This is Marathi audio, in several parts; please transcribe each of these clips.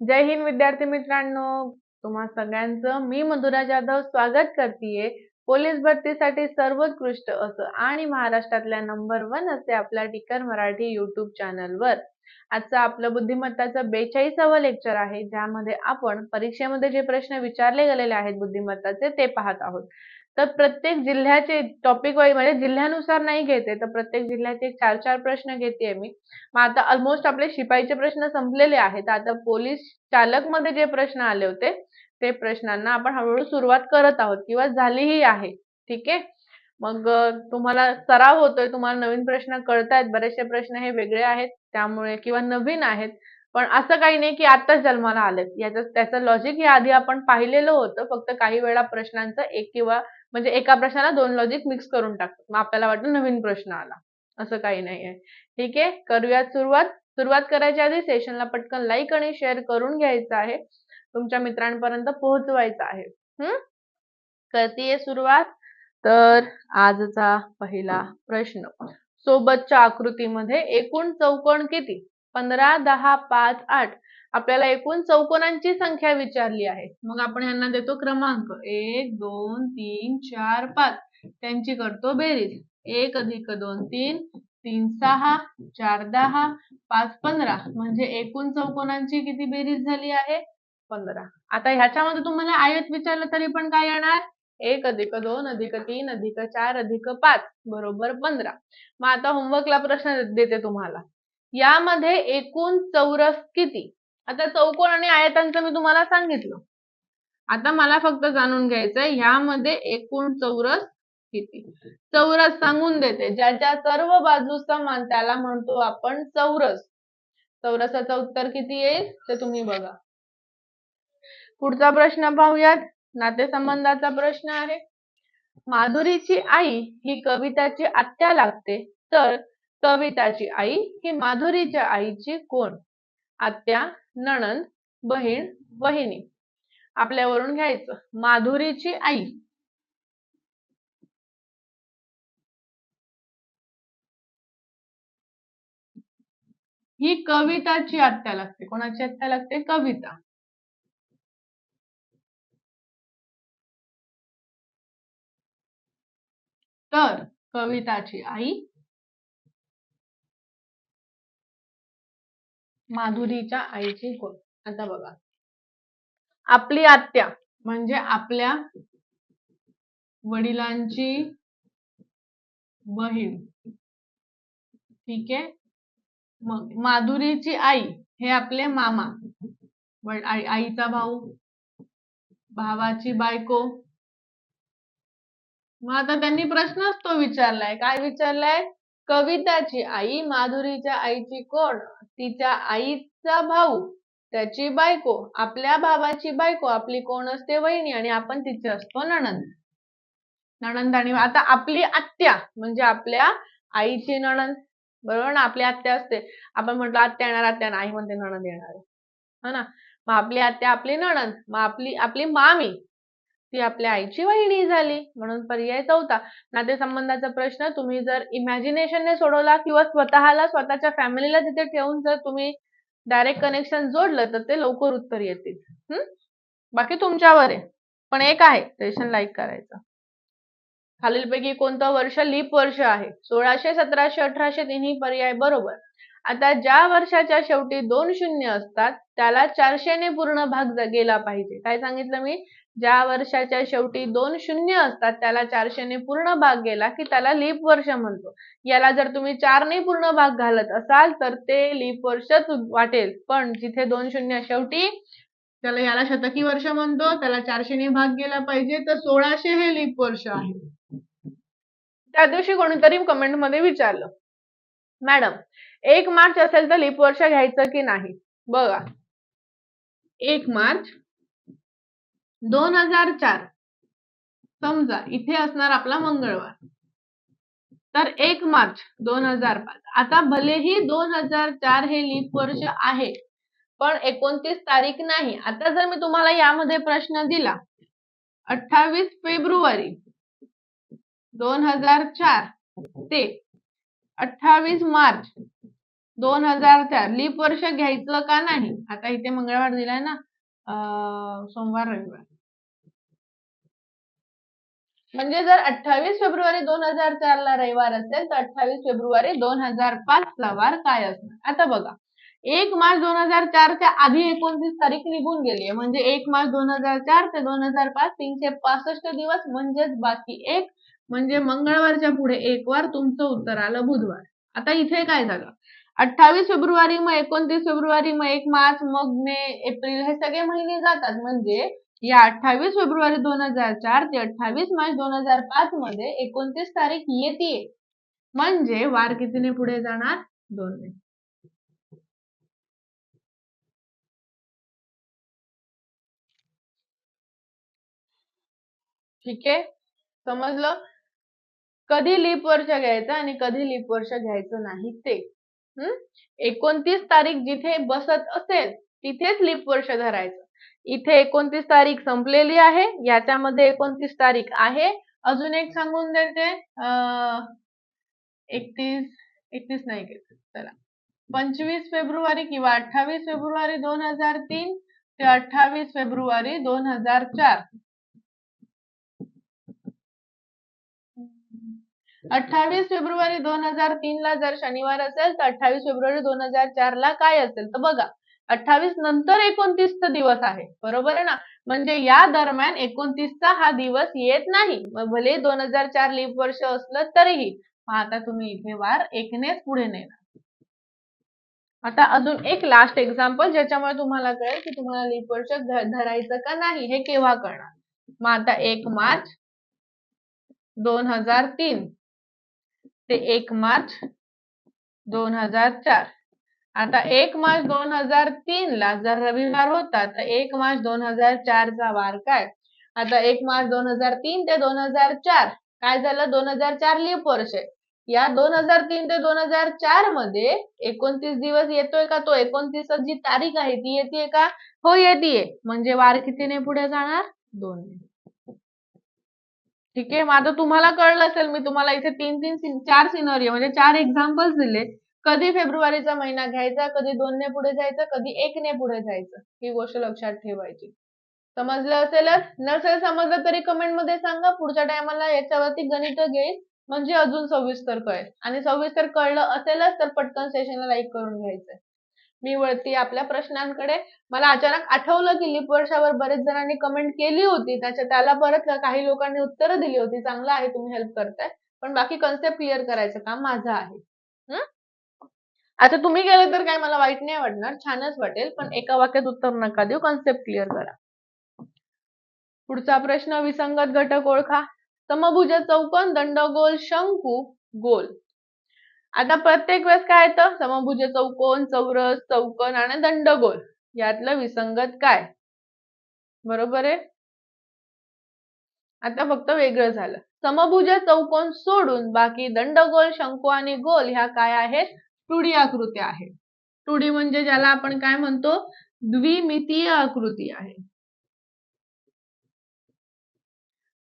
जय हिंद विद्यार्थी मित्रांनो. तुम्हा सगळ्यांचं मी मधुरा जाधव स्वागत करतेय. पोलीस भरतीसाठी सर्वोत्कृष्ट असं आणि महाराष्ट्रातल्या नंबर वन असे आपल्या टिकर मराठी युट्यूब चॅनलवर आजचं आपलं बुद्धिमत्ताचं बेचाळीसावं लेक्चर आहे. ज्यामध्ये आपण परीक्षेमध्ये जे प्रश्न विचारले गेलेले आहेत बुद्धिमत्ताचे ते पाहत आहोत. तर प्रत्येक जिल्ह्याचे टॉपिक वाईज म्हणजे जिल्ह्यानुसार नाही घेते तर प्रत्येक जिल्ह्याचे चार चार प्रश्न घेते मी. मग आता ऑलमोस्ट आपले शिपाईचे प्रश्न संपलेले आहेत. आता पोलीस चालकमध्ये जे प्रश्न आले होते ते प्रश्नांना आपण हळूहळू सुरुवात करत आहोत किंवा झालीही आहे. ठीक आहे? मग तुम्हाला सराव होतोय तुम्हाला नवीन प्रश्न कळतायत बरेचसे प्रश्न हे वेगळे आहेत त्यामुळे किंवा नवीन आहेत. पण असं काही नाही की आताच जन्माला आलेत. याचं त्याचं लॉजिक हे आधी आपण पाहिलेलं होतं फक्त काही वेळा प्रश्नांचं एक किंवा म्हणजे एका प्रश्नाला दोन लॉजिक मिक्स करून टाकतो मग आपल्याला वाटतं नवीन प्रश्न आला. असं काही नाही आहे ठीक आहे? करूयात सुरुवात. सुरुवात करायच्या आधी सेशनला पटकन लाईक आणि शेअर करून घ्यायचं आहे. तुमच्या मित्रांपर्यंत पोहोचवायचं आहे. हम्म करतीये सुरुवात? तर आजचा पहिला प्रश्न. सोबतच्या आकृतीमध्ये एकूण चौकोन किती? पंधरा दहा पाच आठ. आपल्याला एकूण चौकोनांची संख्या विचारली आहे. मग आपण यांना देतो क्रमांक. एक दोन तीन चार पाच. त्यांची करतो बेरीज. एक अधिक दोन तीन. तीन सहा. चार दहा. पाच पंधरा. म्हणजे एकूण चौकोनांची किती बेरीज झाली आहे? पंधरा. आता ह्याच्यामध्ये तुम्हाला आयत विचारलं तरी पण काय येणार? एक अधिक दोन अधिक तीन अधिक चार अधिक पाच. बरोबर पंधरा. मग आता होमवर्कला प्रश्न देते तुम्हाला. यामध्ये एकूण चौरस किती? आता चौकोन आणि आयतांचं मी तुम्हाला सांगितलं. आता मला फक्त जाणून घ्यायचंय ह्यामध्ये एकूण चौरस किती? चौरस सांगून देते. ज्याच्या सर्व बाजू समान त्याला म्हणतो आपण चौरस. चौरसाचं उत्तर किती येईल? ते तुम्ही बघा. पुढचा प्रश्न पाहूयात. नातेसंबंधाचा प्रश्न आहे. माधुरीची आई ही कविताची आत्या लागते. तर कविताची आई ही माधुरीच्या आईची कोण? आत्या नणंद बहीण वहिनी. आपल्यावरून घ्यायचं. माधुरीची आई. ही कविताची आत्या लागते. कोणाची आत्या लागते? कविता. तर कविताची आई. माधुरीच्या आईची कोण आता बघा. आपली आत्या म्हणजे आपल्या वडिलांची बहीण. ठीक आहे? मग माधुरीची आई हे आपले मामा. आईचा भाऊ. भावाची बायको. मग आता त्यांनी प्रश्नच तो विचारलाय. काय विचारलाय? कविताची आई माधुरीच्या आईची कोण? तिच्या आईचा भाऊ. त्याची बायको. आपल्या भावाची बायको. आपली कोण असते? वहिनी. आणि आपण तिचे असतो नणंद. नणंद आणि आता आपली आत्या. म्हणजे आपल्या आईची नणंद. बरोबर ना? आपली आत्या असते. आपण म्हटलं आत्या येणार आत्या आई म्हणते नणंद येणार आहे. हो ना? मग आपली आत्या आपली नणंद. मग आपली आपली मामी. ती आपल्या आईची वहिणी झाली म्हणून पर्याय चौथा नातेसंबंधाचा प्रश्न तुम्ही जर इमॅजिनेशनने सोडवला किंवा स्वतःला स्वतःच्या फॅमिलीला तिथे ठेवून जर तुम्ही डायरेक्ट कनेक्शन जोडलं तर ते लवकर उत्तर येतील. हम्म बाकी तुमच्यावर आहे. पण एक आहे सेशन लाईक करायचं. खालीलपैकी कोणतं वर्ष लीप वर्ष आहे? सोळाशे सतराशे अठराशे तिन्ही पर्याय बरोबर. आता ज्या वर्षाच्या शेवटी दोन शून्य असतात त्याला चारशेने पूर्ण भाग गेला पाहिजे. काय सांगितलं मी? ज्या वर्षाच्या शेवटी दोन शून्य असतात त्याला चारशेने पूर्ण भाग गेला की त्याला लीप वर्ष म्हणतो. याला जर तुम्ही चारने पूर्ण भाग घालत असाल तर ते लीप वर्षच वाटेल. पण जिथे दोन शून्य शेवटी त्याला याला शतकी वर्ष म्हणतो त्याला चारशेने भाग गेला पाहिजे तर सोळाशे हे लीप वर्ष आहे. त्या दिवशी कोणीतरी कमेंटमध्ये विचारलं मॅडम एक मार्च असेल तर लीप वर्ष घ्यायचं की नाही? बघा. एक मार्च दोन हजार चार. समजा इथे असणार आपला मंगळवार. तर एक मार्च दोन हजार पाच. आता भलेही दोन हजार चार हे लीप वर्ष आहे पण एकोणतीस तारीख नाही. आता जर मी तुम्हाला यामध्ये प्रश्न दिला अठ्ठावीस फेब्रुवारी दोन हजार चार ते अठ्ठावीस मार्च दोन हजार चार लीप वर्ष घ्यायचं का नाही? आता इथे मंगळवार दिलाय ना. सोमवार रविवार. म्हणजे जर अठ्ठावीस फेब्रुवारी दोन हजार चार ला रविवार असेल तर अठ्ठावीस फेब्रुवारी दोन हजार पाच ला वार काय असणार? आता बघा एक मार्च दोन हजार चारच्या आधी एकोणतीस तारीख निघून गेली आहे. म्हणजे एक मार्च दोन हजार चार ते दोन हजार पाच तीनशे पासष्ट दिवस म्हणजेच बाकी एक म्हणजे मंगळवारच्या पुढे एक वार तुमचं उत्तर आलं बुधवार. आता इथे काय झालं? अठ्ठावीस फेब्रुवारी मग एकोणतीस फेब्रुवारी मग एक मार्च मग मे एप्रिल हे सगळे महिने जातात. म्हणजे या अठ्ठावीस फेब्रुवारी दोन हजार चार ते अठ्ठावीस मार्च दोन हजार पाच मध्ये एकोणतीस तारीख येते. म्हणजे वार कितीने पुढे जाणार? दोन मे ठीक आहे? समजलं? कधी लीप वर्ष घ्यायचं आणि कधी लीप वर्ष घ्यायचं नाही ते. हम्म एकोणतीस तारीख जिथे बसत असेल तिथेच लीप वर्ष धरायचं. इथे एकोणतीस तारीख संपलेली आहे याच्यामध्ये एकोणतीस तारीख आहे. अजून एक सांगून देते एकतीस एकतीस नाही चला. पंचवीस फेब्रुवारी किंवा अठ्ठावीस फेब्रुवारी दोन हजार तीन ते अठ्ठावीस फेब्रुवारी दोन हजार चार. अठ्ठावीस फेब्रुवारी दोन हजार तीन ला जर शनिवार असेल तर अठ्ठावीस फेब्रुवारी दोन हजार चार ला काय असेल? तर बघा अठ्ठावीस नंतर एकोणतीसचा दिवस आहे. बरोबर आहे ना? म्हणजे या दरम्यान एकोणतीसचा हा दिवस येत नाही. भले दोन हजार चार लीप वर्ष असलं तरीही. मग आता तुम्ही इथे वार एकनेच पुढे नेणार. आता अजून एक लास्ट एक्झाम्पल ज्याच्यामुळे तुम्हाला कळेल की तुम्हाला लिप वर्ष धरायचं का नाही हे केव्हा कळणार? मग आता एक मार्च दोन हजार तीन. ते एक मार्च दोन हजार चार. आता एक मार्च दोन हजार तीन ला जर रविवार होता तर एक मार्च दोन हजार चारचा वार काय? आता एक मार्च दोन हजार तीन ते दोन हजार चार काय झालं? दोन हजार चार लिप वर्ष. आहे. या दोन हजार तीन ते दोन हजार चारमध्ये एकोणतीस दिवस येतोय का तो? एकोणतीस जी तारीख आहे ती येते का? हो येते म्हणजे वार कितीने पुढे जाणार? दोन ठीक आहे? मग आता तुम्हाला कळलं असेल मी तुम्हाला इथे तीन तीन चार सिनरिओ म्हणजे चार एक्झाम्पल्स दिले कधी फेब्रुवारीचा महिना घ्यायचा कधी दोनने पुढे जायचं कधी एकने पुढे जायचं ही गोष्ट लक्षात ठेवायची. समजलं असेलच? नसेल समजलं तरी कमेंटमध्ये सांगा पुढच्या टायमाला याच्यावरती गणित घेईल म्हणजे अजून सविस्तर कळेल. आणि सविस्तर कळलं असेलच तर पटकन सेशनला लाईक करून घ्यायचंय. मी वळती आपल्या प्रश्नांकडे. मला अचानक आठवलं की लिप वर्षावर बरेच जणांनी कमेंट केली होती. त्याच्या त्याला परत काही लोकांनी उत्तरं दिली होती. चांगलं आहे तुम्ही हेल्प करताय. पण बाकी कन्सेप्ट क्लिअर करायचं काम माझं आहे. हम्म? आता तुम्ही गेले तर काय मला वाईट नाही वाटणार. छानच वाटेल पण एका वाक्यात उत्तर नका देऊ. कन्सेप्ट क्लिअर करा. पुढचा प्रश्न विसंगत घटक ओळखा. समभुज चौकोन दंडगोल शंकू गोल. आता प्रत्येक वेळेस काय येतं? समभुज चौकोन चौरस चौकोन आणि दंडगोल. यातलं विसंगत काय? बरोबर आहे? आता फक्त वेगळं झालं. समभुज चौकोन सोडून बाकी दंडगोल शंकू आणि गोल ह्या काय आहेत? टुडी आकृत्या आहेत. टुडी म्हणजे ज्याला आपण काय म्हणतो? द्विमितीय आकृती आहे.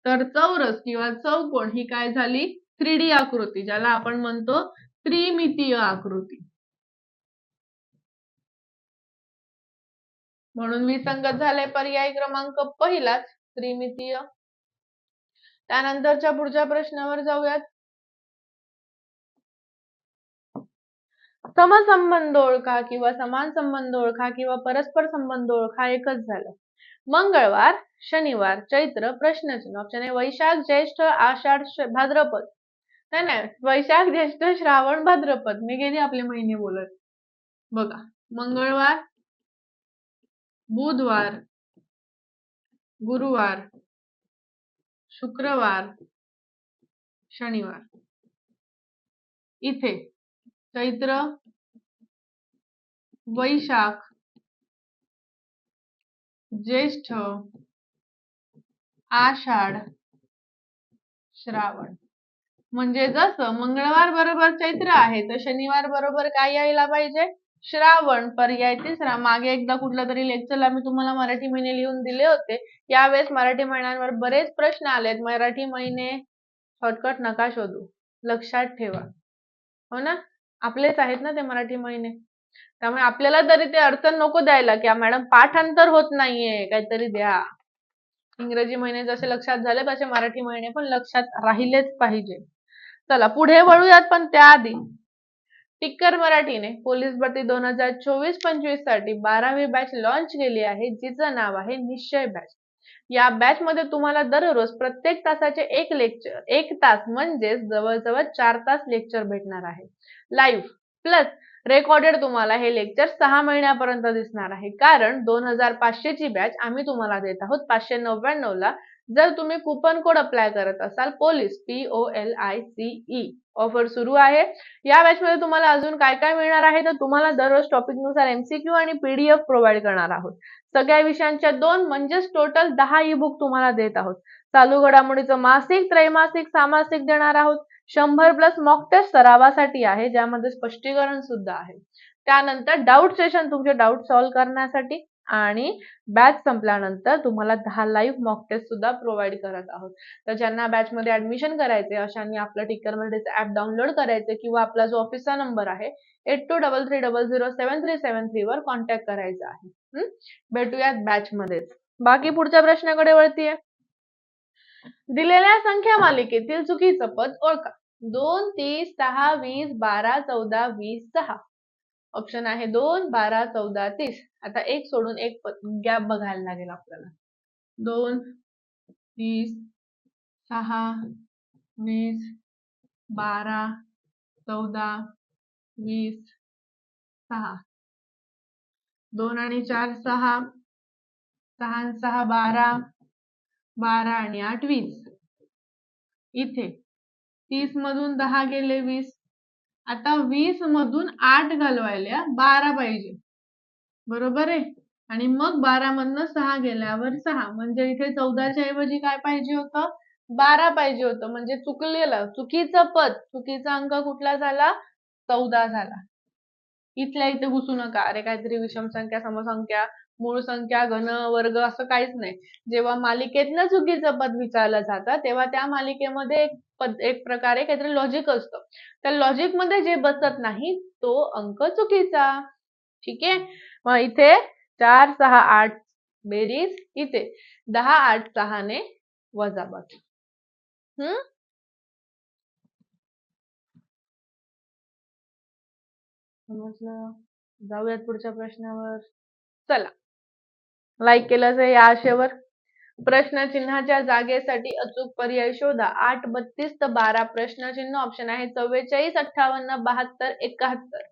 तर चौरस किंवा चौकोन ही काय झाली? थ्री डी आकृती ज्याला आपण म्हणतो त्रिमितीय आकृती. म्हणून विसंगत झाले पर्याय क्रमांक पहिलाच त्रिमितीय. त्यानंतरच्या पुढच्या प्रश्नावर जाऊयात. समसंबंध ओळखा किंवा समान संबंध ओळखा किंवा परस्पर संबंध ओळखा एकच झालं. मंगळवार शनिवार चैत्र प्रश्नचिन्ह ऑप्शन आहे वैशाख ज्येष्ठ आषाढ भाद्रपद. नाही नाही. वैशाख ज्येष्ठ श्रावण भाद्रपद. मी गेली आपले महिने बोलत. बघा. मंगळवार बुधवार गुरुवार शुक्रवार शनिवार. इथे चैत्र वैशाख ज्येष्ठ आषाढ श्रावण. म्हणजे जसं मंगळवार बरोबर चैत्र आहे तर शनिवार बरोबर काय यायला पाहिजे? श्रावण पर्याय तिसरा. मागे एकदा कुठल्या तरी लेक्चरला मी तुम्हाला मराठी महिने लिहून दिले होते. यावेळेस मराठी महिन्यांवर बरेच प्रश्न आलेत. मराठी महिने शॉर्टकट नका शोधू. लक्षात ठेवा. हो ना? आपलेच आहेत ना ते मराठी महिने. त्यामुळे आपल्याला तरी ते अडचण नको द्यायला की मॅडम पाठांतर होत नाहीये. काहीतरी द्या. इंग्रजी महिने जसे लक्षात झाले तसे मराठी महिने पण लक्षात राहिलेच पाहिजे. चला पुढे वळूयात पण त्याआधी. टिक्कर मराठीने पोलीस भरती दोन हजार चोवीस पंचवीससाठी बारावी बॅच लॉन्च केली आहे जिचं नाव आहे निश्चय बॅच या बॅच मध्ये तुम्हाला दररोज प्रत्येक तासाचे एक लेक्चर एक तास म्हणजेच जवळजवळ चार तास लेक्चर भेटणार आहे. लाईव्ह प्लस रेकॉर्डेड तुम्हाला हे लेक्चर सहा महिन्यापर्यंत दिसणार आहे. कारण दोन हजार पाचशेची बॅच आम्ही तुम्हाला देत आहोत पाचशे नव्याण्णव ला जर तुम्ही कुपन कोड अप्लाय करत असाल police P O L I C E offer सुरू आहे. या बॅचमध्ये तुम्हाला अजून काय काय मिळणार आहे तर तुम्हाला दररोज टॉपिकनुसार एमसीक्यू आणि पीडीएफ प्रोव्हाइड करणार आहोत. सगळ्या विषयांच्या दोन म्हणजेच टोटल दहा ई बुक तुम्हाला देत आहोत. चालू घडामोडीचं मासिक त्रैमासिक सामासिक देणार आहोत. शंभर प्लस मॉक टेस्ट सरावासाठी आहे ज्यामध्ये स्पष्टीकरण सुद्धा आहे. त्यानंतर डाऊट सेशन तुमचे डाऊट सॉल्व्ह करण्यासाठी. आणि बॅच संपल्यानंतर तुम्हाला दहा लाईव्ह मॉक टेस्ट सुद्धा प्रोव्हाइड करत आहोत. तर ज्यांना बॅचमध्ये ऍडमिशन करायचे अशांनी आपलं टिक्कर मराठीचं ऍप डाउनलोड करायचं किंवा आपला जो ऑफिसचा नंबर आहे eight two double three double zero seven three seven three वर कॉन्टॅक्ट करायचा आहे. हम्म? भेटूयात बॅचमध्येच बाकी पुढच्या प्रश्नाकडे वळतीये. दिलेल्या संख्या मालिकेतील चुकीचं पद ओळखा. दोन तीस सहा वीस बारा चौदा वीस सहा. ऑप्शन आहे दोन बारा चौदा तीस. आता एक सोडून एक गॅप बघायला लागेल आपल्याला. दोन तीस सहा वीस बारा चौदा वीस सहा. दोन आणि चार सहा. सहा आणि सहा बारा. बारा आणि आठ वीस. इथे तीस मधून दहा गेले वीस. आता वीस मधून आठ घालवायला बारा पाहिजे. बरोबर आहे? आणि मग बारा मधनं सहा गेल्यावर सहा. म्हणजे इथे चौदाच्या ऐवजी काय पाहिजे होतं? बारा पाहिजे होतं. म्हणजे चुकलेलं चुकीचं पद चुकीचा अंक कुठला झाला? चौदा झाला. इथल्या इथे घुसू नका. अरे काहीतरी विषम संख्या समसंख्या. मूळ संख्या घन वर्ग असं काहीच नाही. जेव्हा मालिकेतनं चुकीचं पद विचारलं जातं तेव्हा त्या मालिकेमध्ये एक पद एक प्रकारे काहीतरी लॉजिक असतं. त्या लॉजिकमध्ये जे बसत नाही तो अंक चुकीचा. ठीक आहे? मग इथे चार सहा आठ बेरीज इथे. दहा आठ सहाने वजाबाकी हम्म समजलं? जाऊयात पुढच्या प्रश्नावर. चला. लाईक केलं असेल या आशेवर. प्रश्नचिन्हाच्या जागेसाठी अचूक पर्याय शोधा. आठ बत्तीस तर बारा. प्रश्नचिन्ह ऑप्शन आहे चव्वेचाळीस अठ्ठावन्न बहात्तर एकाहत्तर.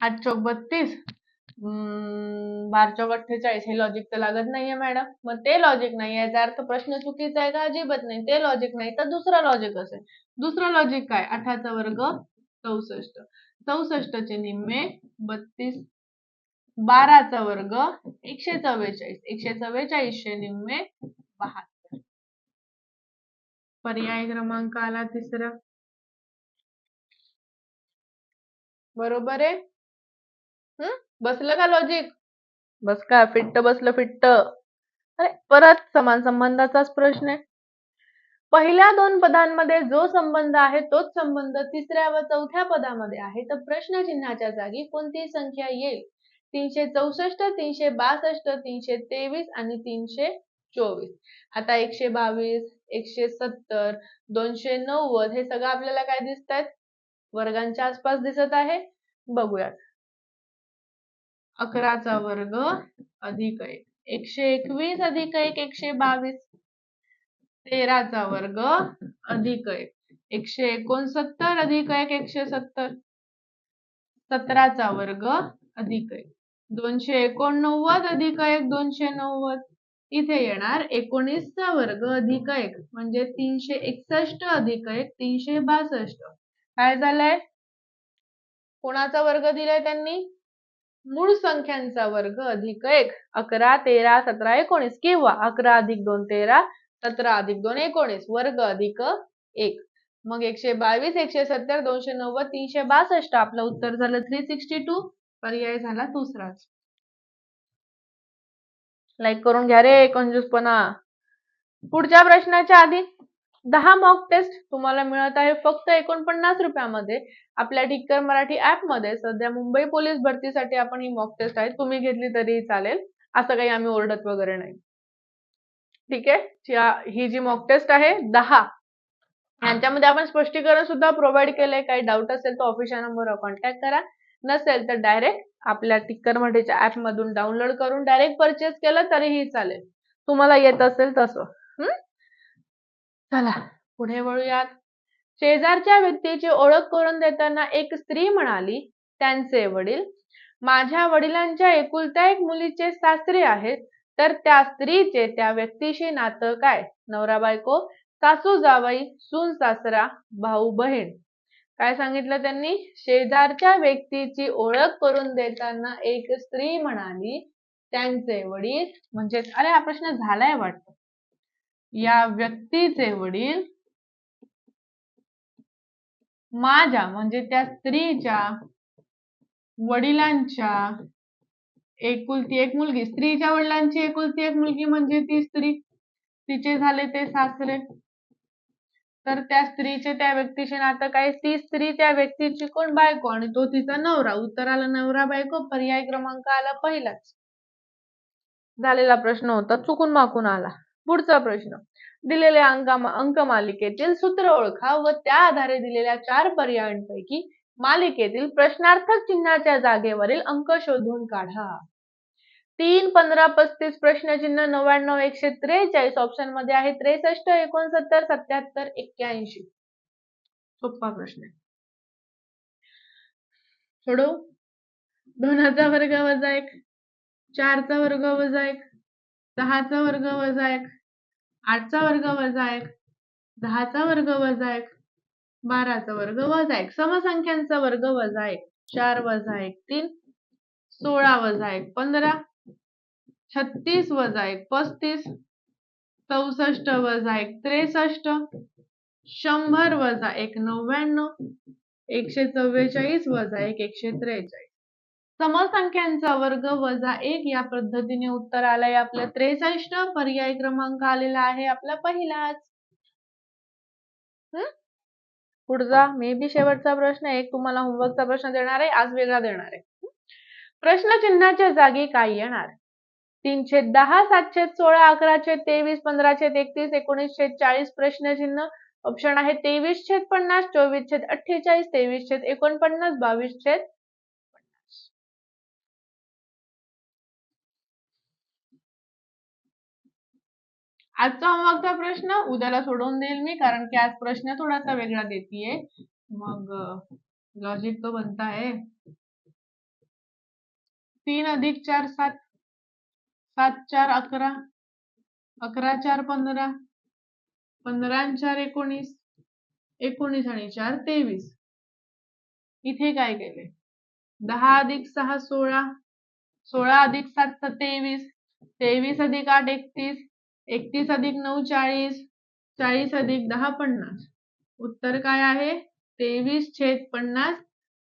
आठ चौक बत्तीस? बार चौक अठ्ठेचाळीस. हे लॉजिक तर लागत नाहीये मॅडम मग ते लॉजिक नाही याचा अर्थ प्रश्न चुकीचा आहे का? अजिबात नाही. ते लॉजिक नाही. तर दुसरा लॉजिक असेल. दुसरं लॉजिक काय? अठराचा वर्ग चौसष्ट. चौसष्ट चे निम्मे बत्तीस बाराचा वर्ग एकशे चव्वेचाळीस एकशे चव्वेचाळीसशे निम्मे बहात्तर. पर्याय क्रमांक आला तिसरा. बरोबर आहे? हम्म बसलं का लॉजिक बस का फिट्ट बसलं फिट्ट. अरे परत समान संबंधाचाच प्रश्न आहे. पहिल्या दोन पदांमध्ये जो संबंध आहे तोच संबंध तिसऱ्या व चौथ्या पदामध्ये आहे. तर प्रश्नचिन्हाच्या जागी कोणती संख्या येईल? तीनशे चौसष्ट तीनशे बासष्ट तीनशे तेवीस आणि तीनशे चोवीस. आता एकशे बावीस एकशे सत्तर दोनशे नव्वद हे सगळं आपल्याला काय दिसत आहेत वर्गांच्या आसपास दिसत आहे. बघूयात. अकराचा वर्ग अधिक एक. एकशे एकवीस अधिक एक एकशे बावीस. तेराचा वर्ग अधिक एक. एकशे एकोणसत्तर अधिक एक एकशे सत्तर. सतराचा वर्ग अधिक एक. दोनशे एकोणनव्वद अधिक एक दोनशे नव्वद. इथे येणार एकोणीसचा वर्ग अधिक एक म्हणजे तीनशे एकसष्ट अधिक एक तीनशे बासष्ट. काय झालंय? कोणाचा वर्ग दिलाय त्यांनी? मूळ संख्यांचा वर्ग अधिक एक. अकरा तेरा सतरा एकोणीस किंवा अकरा अधिक दोन तेरा सतरा अधिक दोन एकोणीस वर्ग अधिक एक. मग एकशे बावीस एकशे सत्तर दोनशे नव्वद तीनशे बासष्ट. आपलं उत्तर झालं थ्री सिक्स्टी टू पर्याय झाला दुसराच. लाईक करून घ्या रे कंजूसपणा पुढच्या प्रश्नाच्या आधी दहा मॉक टेस्ट तुम्हाला मिळत आहे फक्त एकोणपन्नास रुपयामध्ये. आपल्या टिक्कर मराठी ऍपमध्ये सध्या मुंबई पोलीस भरतीसाठी आपण ही मॉक टेस्ट आहे. तुम्ही घेतली तरीही चालेल. असं काही आम्ही ओरडत वगैरे नाही. ठीक आहे? ही जी मॉक टेस्ट आहे दहा. यांच्यामध्ये आपण स्पष्टीकरण सुद्धा प्रोव्हाइड केलंय. काही डाऊट असेल तर ऑफिशियल नंबरवर कॉन्टॅक्ट करा. नसेल तर डायरेक्ट आपल्या टिक्कर मराठीच्या ऍप मधून डाउनलोड करून डायरेक्ट परचेस केलं तरीही चालेल. तुम्हाला येत असेल तसं. चला पुढे वळूयात. शेजारच्या व्यक्तीची ओळख करून देताना एक स्त्री म्हणाली त्यांचे वडील माझ्या वडिलांच्या एकुलत्या एक मुलीचे सासरे आहेत. तर त्या स्त्रीचे त्या व्यक्तीशी नातं काय? नवरा बायको सासू जावई सून सासरा भाऊ बहीण. काय सांगितलं त्यांनी? शेजारच्या व्यक्तीची ओळख करून देताना एक स्त्री म्हणाली त्यांचे वडील म्हणजे अरे हा प्रश्न झालाय वाटत. या व्यक्तीचे वडील माझ्या म्हणजे त्या स्त्रीच्या वडिलांच्या एकुलती एक मुलगी. स्त्रीच्या वडिलांची एकुलती एक मुलगी म्हणजे ती स्त्री. तिचे झाले ते सासरे. तर त्या स्त्रीचे त्या व्यक्तीचे नातं काय? ती स्त्री त्या व्यक्तीची कोण? बायको. आणि तो तिचा नवरा. उत्तर आला नवरा बायको. पर्याय क्रमांक आला पहिलाच. झालेला प्रश्न होता. चुकून माकून आला. पुढचा प्रश्न. दिलेल्या अंका मालिकेतील सूत्र ओळखा व त्या आधारे दिलेल्या चार पर्यायांपैकी मालिकेतील प्रश्नार्थक चिन्हाच्या जागेवरील अंक शोधून काढा. तीन पंधरा पस्तीस प्रश्नचिन्ह नव्याण्णव एकशे त्रेचाळीस ऑप्शनमध्ये आहे. त्रेसष्ट एकोणसत्तर सत्याहत्तर एक्क्याऐंशी. सोपा प्रश्न आहे. सोडव. दोनाचा वर्ग वजा एक. चारचा वर्ग वजा एक. दहाचा वर्ग वजा एक. आठचा वर्ग वजा एक. दहाचा वर्ग वजा एक. बाराचा वर्ग वजा एक. समसंख्यांचा वर्ग वजा एक. चार वजा एक तीन. सोळा वजा एक पंधरा. छत्तीस वजा एक पस्तीस. चौसष्ट वजा एक त्रेसष्ट. शंभर वजा एक नव्याण्णव. एकशे चव्वेचाळीस वजा एक एकशे त्रेचाळीस. समसंख्यांचा वर्ग वजा एक या पद्धतीने उत्तर आलंय. आपलं त्रेसष्ट पर्याय क्रमांक आलेला आहे आपला पहिलाच. पुढचा मे बी शेवटचा प्रश्न एक तुम्हाला होमवर्कचा प्रश्न देणार आहे आज वेगळा देणार आहे. प्रश्न चिन्हाच्या जागी काय येणार? तीनशे दहा सातशे सोळा अकराशे तेवीस पंधराशे एकतीस एकोणीसशे चाळीस प्रश्नचिन्ह ऑप्शन आहे तेवीस छेद पन्नास चोवीस छेद अठ्ठेचाळीस तेवीस छेद एकोणपन्नास बावीस छेद आजचा होमवर्कचा प्रश्न उद्याला सोडवून देईल मी कारण की आज प्रश्न थोडासा वेगळा देतीये. मग लॉजिक तो बनता है तीन अधिक चार सात सात चार अकरा अकरा चार पंधरा पंधरा चार एकोणीस एकोणीस आणि चार तेवीस. इथे काय केले? दहा अधिक सहा सोळा सोळा अधिक सात तेवीस तेवीस अधिक आठ एकतीस एकतीस अधिक नऊ चाळीस. चाळीस अधिक दहा पन्नास. उत्तर काय आहे? तेवीस छेद पन्नास.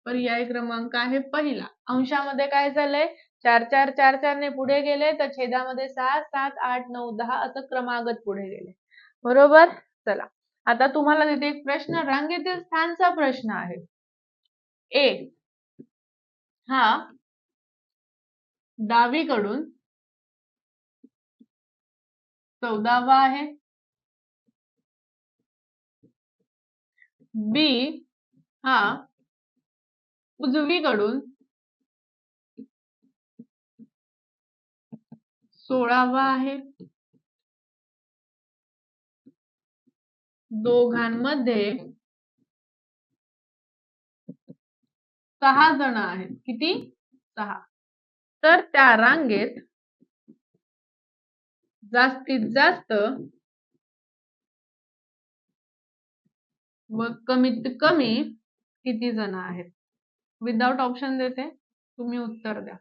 पर्याय क्रमांक आहे पहिला. अंशामध्ये काय झालंय चार चार चार चार ने पुढे गेले तर छेदामध्ये सहा सात आठ नऊ दहा असं क्रमागत पुढे गेले. बरोबर? चला. आता तुम्हाला तिथे एक प्रश्न रांगेतील स्थानचा प्रश्न आहे. ए हा. डावीकडून चौदावा आहे. बी हा उजवीकडून सोळावा आहे. दोघांमध्ये सहा जण आहेत. किती? सहा. तर त्या रांगेत जास्तीत जास्त व कमीत कमी किती जण आहेत? विदाउट ऑप्शन देते. तुम्ही उत्तर द्या.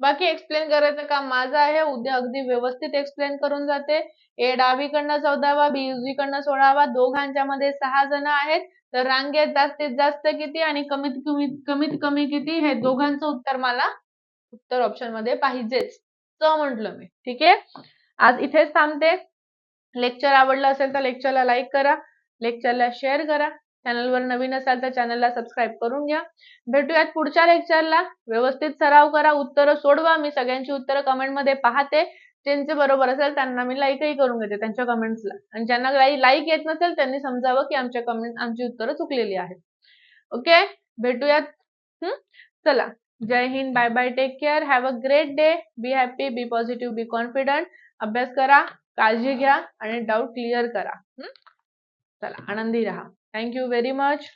बाकी एक्सप्लेन करायचं काम माझं आहे. उद्या अगदी व्यवस्थित एक्सप्लेन करून जाते. ए डावीकडनं चौदावा बी उजवीकडनं सोळावा दोघांच्या मध्ये सहा जण आहेत. तर रांगेत जास्तीत जास्त किती आणि कमीत कमी कमीत कमी किती? हे दोघांचं उत्तर मला उत्तर ऑप्शनमध्ये पाहिजेच. च म्हटलं मी. ठीक? आहे आज इथेच थांबते. लेक्चर आवडलं असेल तर लेक्चरला लाईक करा. लेक्चरला शेअर करा. चॅनलवर नवीन असाल तर चॅनलला सबस्क्राईब करून घ्या. भेटूयात पुढच्या लेक्चरला व्यवस्थित सराव करा. उत्तरं सोडवा. मी सगळ्यांची उत्तरं कमेंटमध्ये पाहते. ज्यांचे बरोबर असेल त्यांना मी लाईकही करून घेते त्यांच्या कमेंट्सला आणि ज्यांना लाईक येत नसेल त्यांनी समजावं की आमच्या कमेंट आमची उत्तरं चुकलेली आहेत. ओके भेटूयात. चला. जय Hind bye bye take care have a great day be happy be positive be confident अभ्यास करा काळजी घ्या आणि डाऊट क्लिअर करा. चला आनंदी राहा. Thank you very much